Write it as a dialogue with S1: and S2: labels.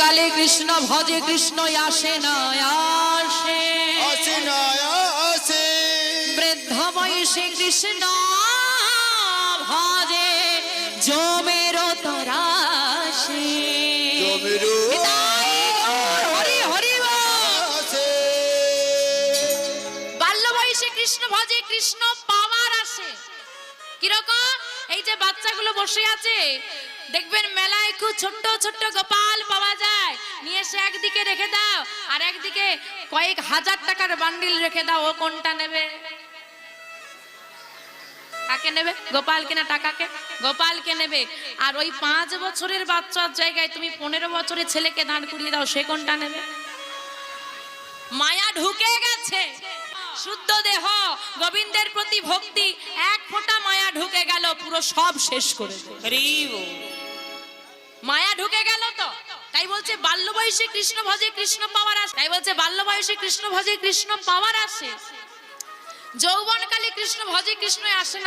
S1: কালে কৃষ্ণ ভজে কৃষ্ণ আসে না আসে।
S2: আসে না আসে।
S1: বৃদ্ধ বয়সে কৃষ্ণ ভজে জমের বাল্য বয়সে কৃষ্ণ ভজে কৃষ্ণ পাওয়ার আসে। কীরকম? এই যে বাচ্চাগুলো বসে আছে দেখবেন মেলায় খুব ছোট্ট ছোট্ট গোপাল পাওয়া এসে একদিকে রেখে দাও, আর একদিকে কয়েক হাজার টাকার বান্ডিল রেখে দাও, ও কোনটা নেবে? কাকে নেবে? গোপালকে না টাকাকে? গোপালকে নেবে? আর ওই পাঁচ বছরের বাচ্চার জায়গায় তুমি পনেরো বছরের ছেলেকে দাঁড় করিয়ে দাও, সে কোনটা নেবে? মায়া ঢুকে গেছে। শুদ্ধ দেহ, গোবিন্দের প্রতি ভক্তি, এক ফোঁটা মায়া ঢুকে গেল, পুরো সব শেষ করে বলছে বাল্য বয়সে কৃষ্ণ ভজে কৃষ্ণ পাওয়ার আসে তাই বলছে বাল্য বয়সে কৃষ্ণ ভজে কৃষ্ণ পাওয়ার আসে যৌবনকালে কৃষ্ণ ভজে কৃষ্ণ আসে